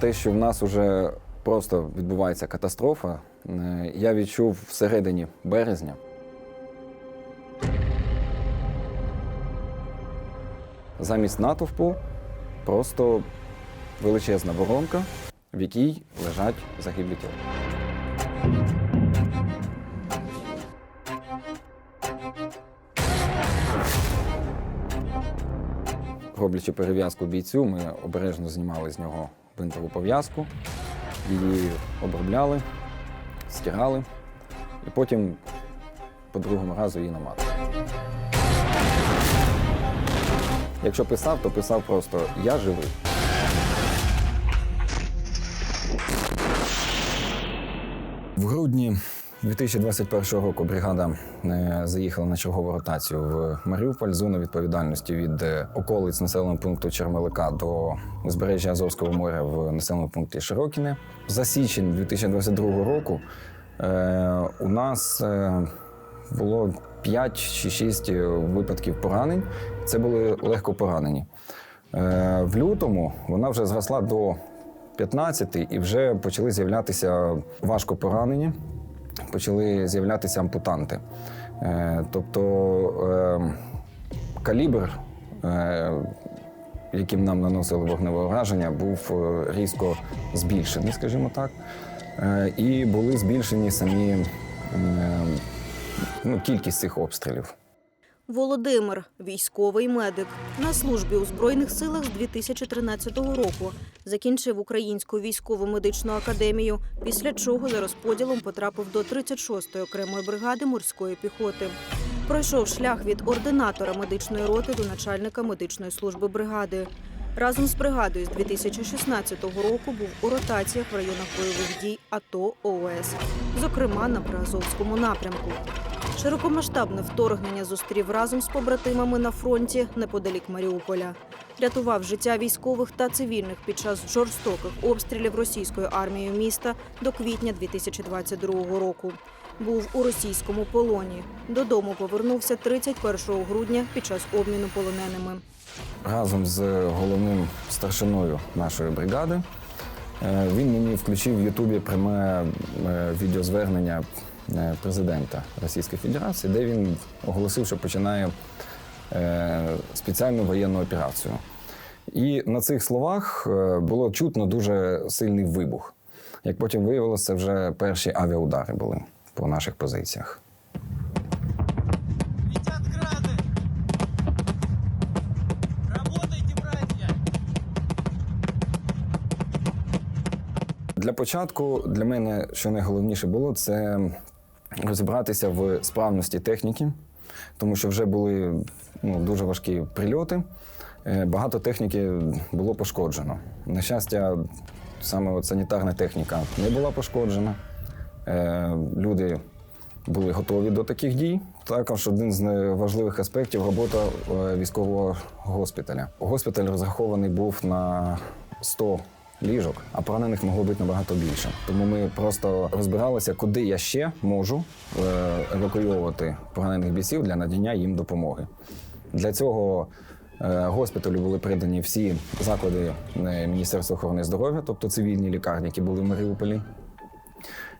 Те, що в нас вже просто відбувається катастрофа, е, я відчув всередині березня. Замість натовпу просто величезна воронка, в якій лежать загиблі тіла. Роблячи перев'язку бійцю, ми обережно знімали з нього бинтову пов'язку, її обробляли, стягали і потім по другому разу її наматували. Якщо писав, то писав просто Я живий. В грудні 2021 року бригада е, заїхала на чергову ротацію в Маріуполь. Зону відповідальності від е, околиць населеного пункту Чермелика до узбережжя Азовського моря в населеному пункті Широкіне. За січень 2022 року е, у нас було 5 чи 6 випадків поранень. Це були легко поранені. В лютому вона вже зросла до 15 і вже почали з'являтися важко поранені, почали з'являтися ампутанти. Е, Тобто е, калібр, е, яким нам наносили вогневе ураження, був різко збільшений, скажімо так. І були збільшені самі ну, кількість цих обстрілів. Володимир, військовий медик, на службі у Збройних силах з 2013 року. Закінчив Українську військово-медичну академію, після чого за розподілом потрапив до 36-ї окремої бригади морської піхоти. Пройшов шлях від ординатора медичної роти до начальника медичної служби бригади. Разом з бригадою з 2016 року був у ротаціях в районах бойових дій АТО ООС, зокрема на Приазовському напрямку. Широкомасштабне вторгнення зустрів разом з побратимами на фронті неподалік Маріуполя. Рятував життя військових та цивільних під час жорстоких обстрілів російською армією міста до квітня 2022 року. Був у російському полоні. Додому повернувся 31 грудня під час обміну полоненими. разом з головним старшиною нашої бригади. е, Він мені включив в Ютубі пряме е, відеозвернення президента Російської Федерації, де він оголосив, що починає е, спеціальну воєнну операцію. І на цих словах е, було чутно дуже сильний вибух. Як потім виявилося, це вже перші авіаудари були по наших позиціях. Для початку для мене що найголовніше було це розібратися в справності техніки, тому що вже були ну, дуже важкі прильоти. Е, Багато техніки було пошкоджено. На щастя, саме от санітарна техніка не була пошкоджена. Е, Люди були готові до таких дій. Також один з важливих аспектів робота е, військового госпіталя. Госпіталь розрахований був на 100 ліжок, а поранених могло бути набагато більше. Тому ми просто розбиралися, куди я ще можу евакуювати евакуйовувати поранених бійців для надання їм допомоги. Для цього е, госпіталю були передані всі заклади е, Міністерства охорони здоров'я, тобто цивільні лікарні, які були в Маріуполі.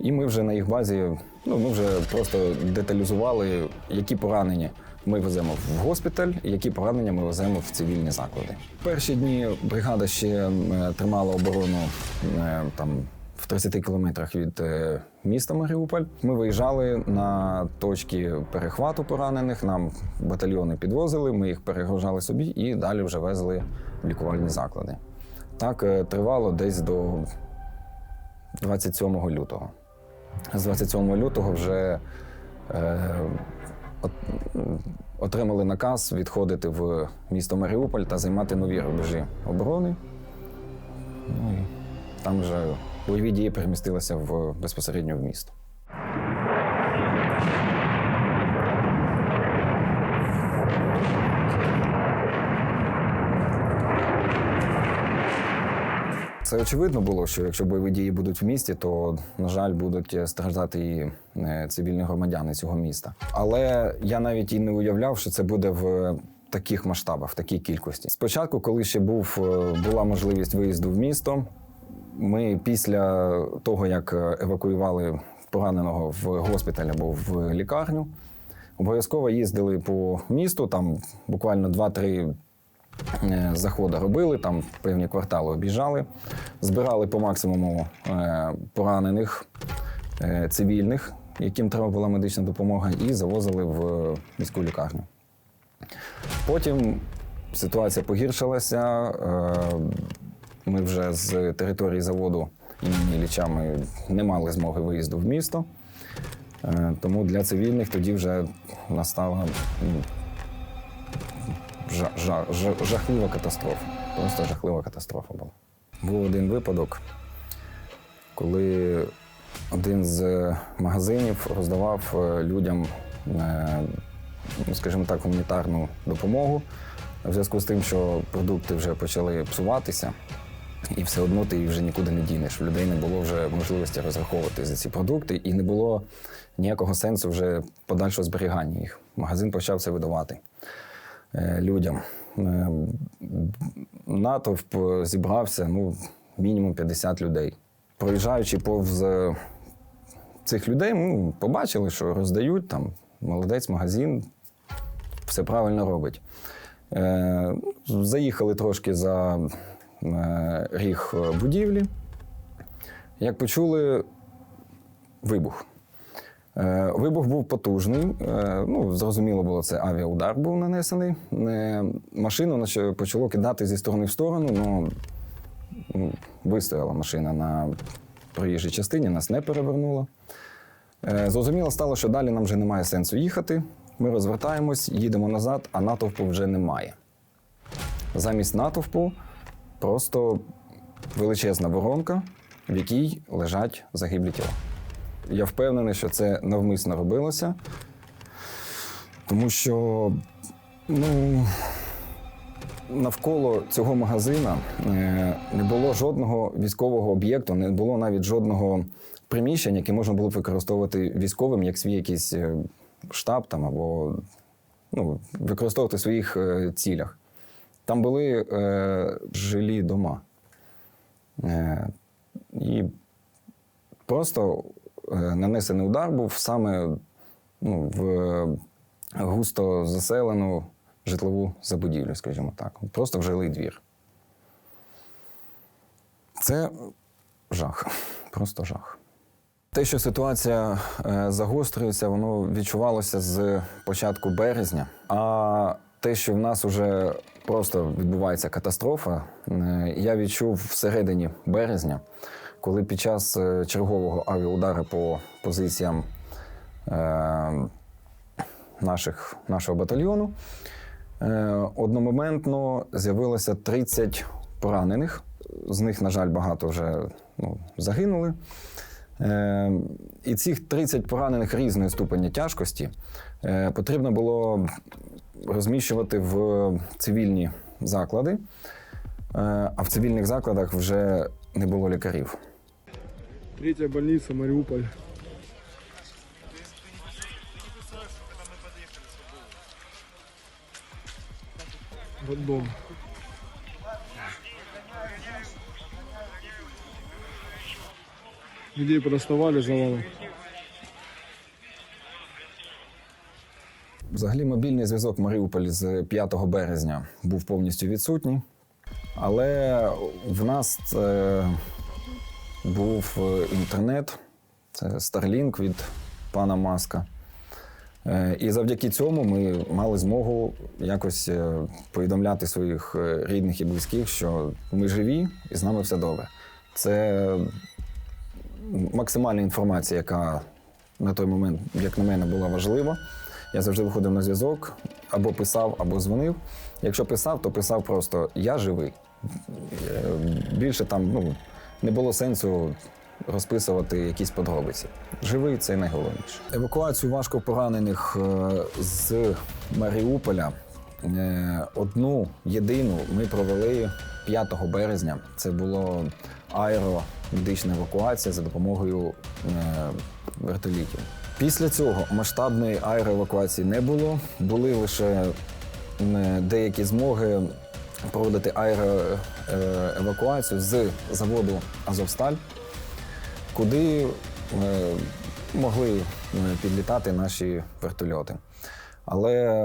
І ми вже на їх базі ну, ми вже просто деталізували, які поранення ми веземо в госпіталь, які поранення ми веземо в цивільні заклади. Перші дні бригада ще тримала оборону е, там. В 30 кілометрах від е, міста Маріуполь ми виїжджали на точки перехвату поранених. Нам батальйони підвозили, ми їх перегружали собі і далі вже везли в лікувальні заклади. Так е, тривало десь до 27 лютого. З 27 лютого вже е, от, отримали наказ відходити в місто Маріуполь та займати нові рубежі оборони. Ну і там вже бойові дії перемістилися в, безпосередньо в місто. Це очевидно було, що якщо бойові дії будуть в місті, то, на жаль, будуть страждати і е, цивільні громадяни цього міста. Але я навіть і не уявляв, що це буде в таких масштабах, в такій кількості. Спочатку, коли ще був, е, була можливість виїзду в місто, Ми після того, як евакуювали пораненого в госпіталь або в лікарню, обов'язково їздили по місту, там буквально 2-3 е, заходи робили, там певні квартали об'їжджали, збирали по максимуму е, поранених е, цивільних, яким треба була медична допомога, і завозили в міську лікарню. Потім ситуація погіршилася. е, Ми вже з території заводу імені Ілліча ми не мали змоги виїзду в місто. Е, Тому для цивільних тоді вже настала жа- жа- жа- жахлива катастрофа. Просто жахлива катастрофа була. Був один випадок, коли один з магазинів роздавав е, людям, е, ну, скажімо так, гуманітарну допомогу в зв'язку з тим, що продукти вже почали псуватися, і все одно ти їх вже нікуди не дінеш. У людей не було вже можливості розраховувати за ці продукти, і не було ніякого сенсу вже подальшого зберігання їх. Магазин почав це видавати е, людям. Е, Натовп зібрався ну, мінімум 50 людей. Проїжджаючи повз е, цих людей, ну, побачили, що роздають там молодець, магазин, все правильно робить. Е, ну, заїхали трошки за е, ріг е, будівлі. Як почули вибух. Е, Вибух був потужний. Е, Ну, зрозуміло було, це авіаудар був нанесений. Е, Машину почало кидати зі сторони в сторону. Ну, ну, вистояла машина на проїжджій частині, нас не перевернуло. Зрозуміло стало, що далі нам вже немає сенсу їхати. Ми розвертаємось, їдемо назад, а натовпу вже немає. Замість натовпу просто величезна воронка, в якій лежать загиблі тіла. Я впевнений, що це навмисно робилося, тому що ну, навколо цього магазина е, не було жодного військового об'єкту, не було навіть жодного приміщення, яке можна було б використовувати військовим як свій якийсь е, штаб там або ну, використовувати в своїх е, цілях. Там були е, жилі дома. Е, і просто нанесений удар був саме ну, в густо заселену житлову забудівлю, скажімо так. Просто в жилий двір. Це жах, просто жах. Те, що ситуація е, загострюється, воно відчувалося з початку березня. А те, що в нас вже просто відбувається катастрофа, е, я відчув всередині березня, коли під час е, чергового авіаудару по позиціям е, наших, нашого батальйону е, одномоментно з'явилося 30 поранених. З них, на жаль, багато вже ну, загинули. Е, і цих 30 поранених різної ступені тяжкості е, потрібно було розміщувати в цивільні заклади, е, а в цивільних закладах вже не було лікарів. Третья больница, Мариуполь. Роддом. Людей подоставали завалом. Взагалі, мобільний зв'язок в Маріуполі з 5 березня був повністю відсутній. Але в нас це був е, інтернет, це Starlink від пана Маска. Е, І завдяки цьому ми мали змогу якось е, повідомляти своїх рідних і близьких, що ми живі і з нами все добре. Це максимальна інформація, яка на той момент, як на мене, була важлива. Я завжди виходив на зв'язок, або писав, або дзвонив. Якщо писав, то писав просто Я живий. Е, Більше там ну, не було сенсу розписувати якісь подробиці. Живий це найголовніше. Евакуацію важко поранених е, з Маріуполя. е, Одну єдину ми провели 5 березня. Це було аеромедична евакуація за допомогою вертолітів. Після цього масштабної аероевакуації не було. Були лише деякі змоги проводити аероевакуацію з заводу Азовсталь, куди е, могли е, підлітати наші вертольоти. Але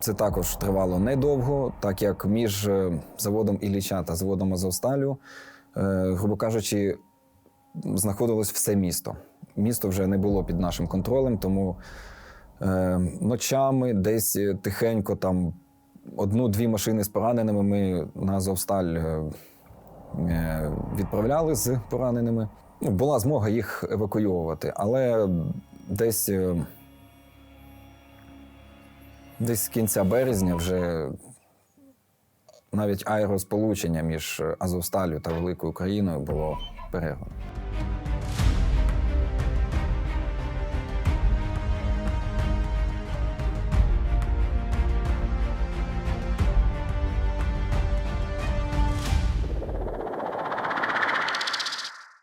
це також тривало недовго, так як між е, заводом Ілліча та заводом Азовсталю, е, грубо кажучи, знаходилось все місто. Місто вже не було під нашим контролем, тому е, ночами десь е, тихенько там одну-дві машини з пораненими ми на Азовсталь е, е, відправляли з пораненими. Ну, була змога їх евакуювати, але десь, е, десь з кінця березня вже навіть аеросполучення між Азовсталю та Великою Україною було перервано.